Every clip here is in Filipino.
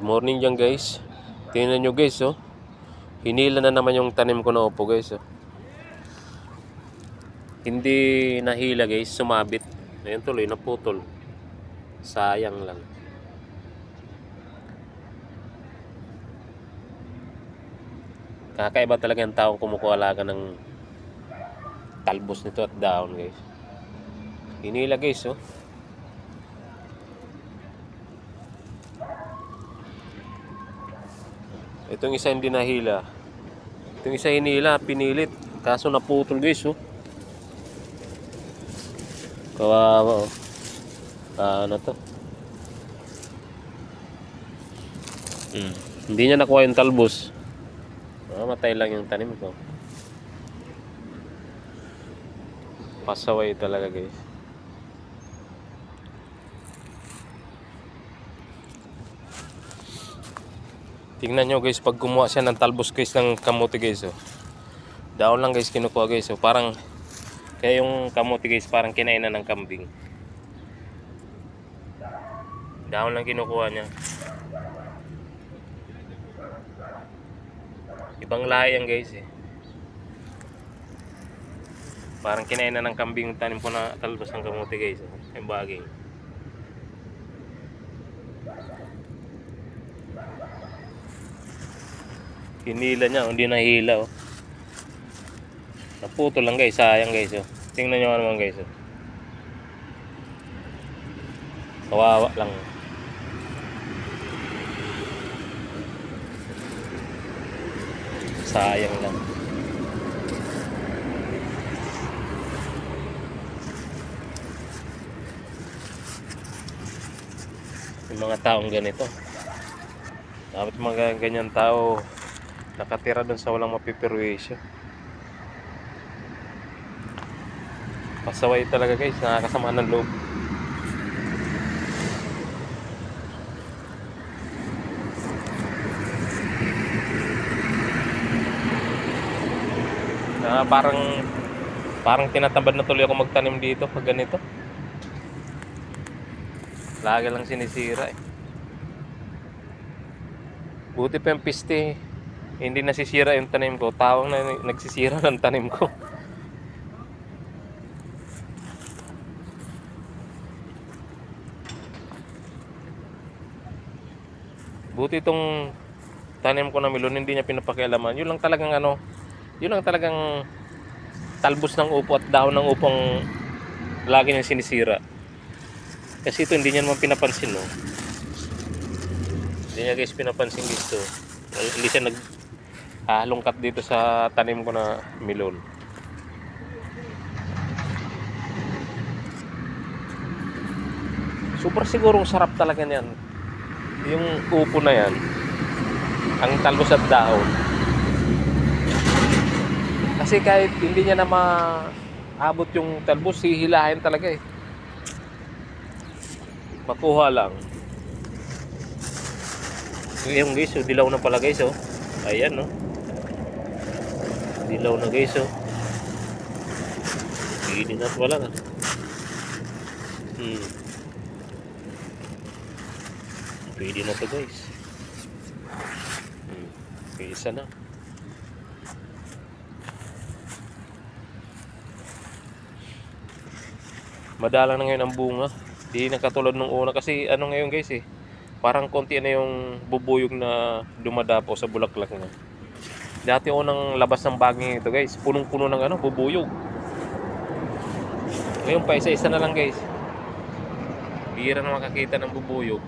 morning dyan guys. Tingnan nyo guys oh. Hinila na naman yung tanim ko na upo guys oh. Hindi nahila guys, sumabit. Ayun tuloy, naputol. Sayang lang. Kakaiba talaga yung taong kumukuha alaga ng talbos nito at down guys. Hinila guys oh. Itong isa hindi nahila. Itong isa hinila, pinilit. Kaso naputol guys oh. Kawawa oh. Ah, ano to? Hmm. Hindi niya nakuha yung talbos. Mamatay lang yung tanim ko. Pasaway talaga guys. Tingnan nyo guys, pag kumuha siya ng talbos guys ng kamote guys oh. Daon lang guys kinukuha guys oh. Parang, kaya yung kamote guys parang kinainan ng kambing. Daon lang kinukuha niya. Ibang lahi yan guys eh. Parang kinainan ng kambing yung tanim ko na talbos ng kamote guys. oh. Yung bagay. Hinila niya, hindi nahila oh. Naputol lang guys, sayang guys oh. Tingnan nyo naman guys oh. Kawawa lang. Sayang lang. Yung mga taong ganito. Dapat mga ganyan tao nakatira dun sa walang mapipirwisyo. Pasaway talaga guys, nakakasama ng loob. Ah, parang parang tinatamad na tuloy ako magtanim dito pag ganito. Lagi lang sinisira eh. Buti pa yung piste, hindi nasisira yung tanim ko. Tawang na nagsisira ng tanim ko. Buti itong tanim ko na melon, hindi niya pinapakialaman. Yun lang talagang ano, yun lang talagang talbos ng upo at dahon ng upong lagi niyang sinisira. Kasi ito hindi niya naman pinapansin, no. Hindi niya guys pinapansin gusto. Hindi siya nag halongkat dito sa tanim ko na melon. Super sigurong sarap talaga niyan. Yung upo na yan, ang talbos at dahon. Kasi kahit hindi niya na maabot yung talbos, hihilahin talaga eh. Makuha lang. Yung guys, oh, dilaw na pala guys oh. Ayan no. Dilaw na guys oh. Hindi na wala na. Hmm. Pwede na to guys. Hmm. Okay, isa na. Madalang na ngayon ang bunga. Di na katulad nung una kasi ano ngayon guys eh. Parang konti na yung bubuyog na dumadapo sa bulaklak niya. Dati unang labas ng baging ito guys, punong-puno ng ano, bubuyog. Ngayon pa isa-isa na lang guys. Bira na makakita ng bubuyog.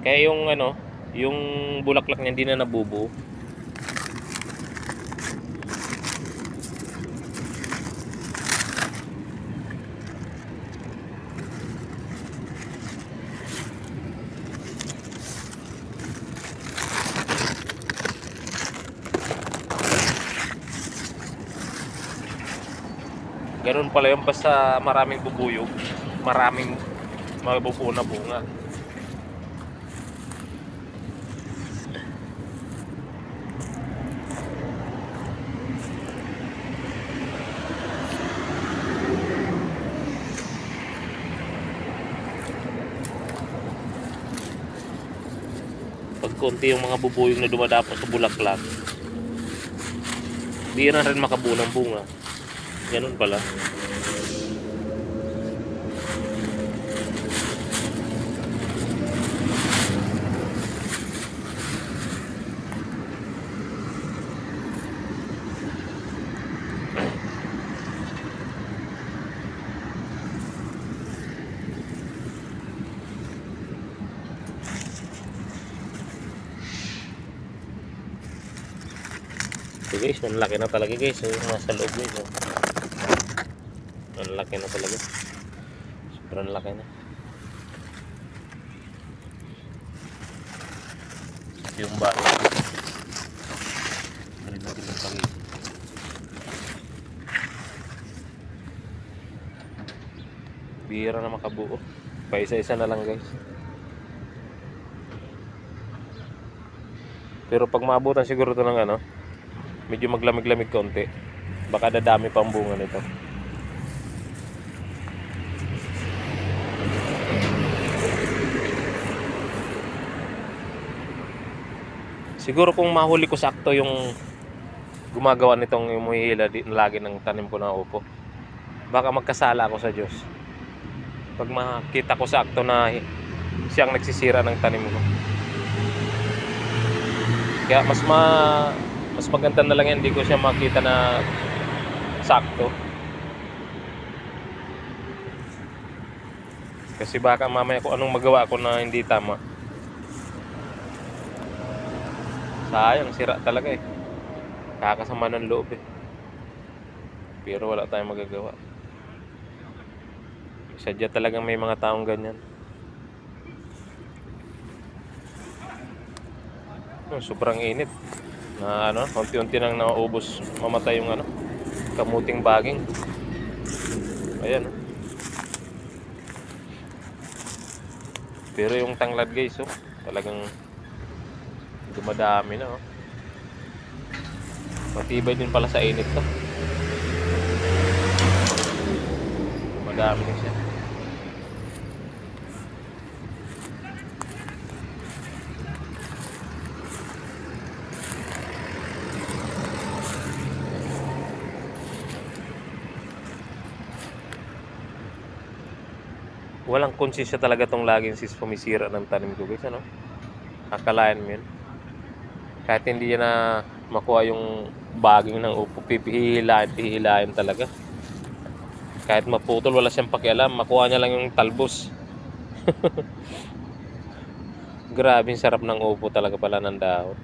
Kaya yung ano, yung bulaklak niya hindi na nabubuo. Ganun pala yung basta maraming bubuyog, maraming mabubuo na bunga. Pag konti yung mga bubuyog na dumadapo sa bulaklak, di na rin makabuo ng bunga. Ganun pala. So guys, ang laki na talaga guys. Yung nasa loob guys. Oh. Ang laki na talaga. Sobrang laki na. Yung bahay. Galing natin yung pangit. Bihira na makabuo. Pa isa-isa na lang guys. Pero pag maabutan siguro to ng ano, medyo maglamig-lamig konti. Baka dadami pa ang bunga nito. Siguro kung mahuli ko sakto yung gumagawa nitong umuhila lagi ng tanim ko na upo. Baka magkasala ako sa Diyos. Pag makita ko sakto na siyang nagsisira ng tanim ko. Kaya mas ma mas maganda na lang yan, hindi ko siya makita na sakto. Kasi baka mamaya kung anong magawa ko na hindi tama. Sayang, sira talaga eh. Kakasama ng loob eh. Pero wala tayong magagawa. Sadya talagang may mga taong ganyan. Oh, sobrang init na ano, unti-unti nang nauubos, mamatay yung ano, kamuting baging. Ayan. oh. Pero yung tanglad guys, oh, talagang dumadami na oh. Matibay din pala sa init to. Dumadami din siya. walang konsensya talaga tong laging sis pumisira ng tanim ko guys ano akalain mo yun kahit hindi na makuha yung baging ng upo pipihilain pihilain talaga. Kahit maputol wala siyang pakialam. Makuha niya lang yung talbos. Grabe sarap ng upo talaga pala ng dahon.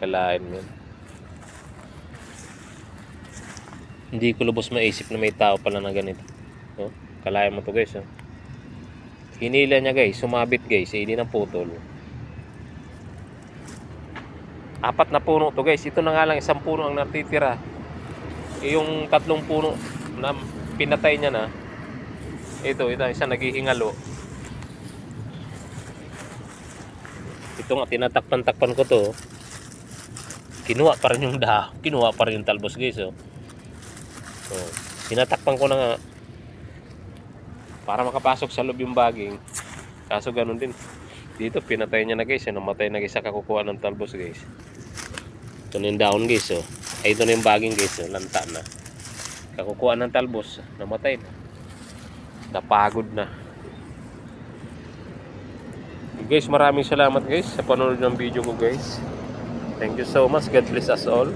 Kalain mo hindi ko lubos maisip na may tao pala na ganito. Oh, kalayan mo to guys. Oh. Hinila niya guys, sumabit guys, eh, hindi ng putol. Apat na puno to guys. Ito na nga lang isang puno ang natitira. Yung tatlong puno na pinatay niya na. Ito, ito isa naghihingalo. Ito nga tinatakpan-takpan ko to. Kinuha pa rin yung dahon. Kinuha pa rin yung talbos guys. Oh. Oh, tinatakpan ko na nga para makapasok sa loob yung baging. Kaso ganun din. Dito, pinatay niya na guys. eh. Namatay na guys sa kakukuha ng talbos guys. Ito na yung down guys. Oh. Ay, ito na yung baging guys. Oh. Lanta na. Kakukuha ng talbos. Namatay na. Napagod na. Guys, maraming salamat guys sa panonood ng video ko guys. Thank you so much. God bless us all.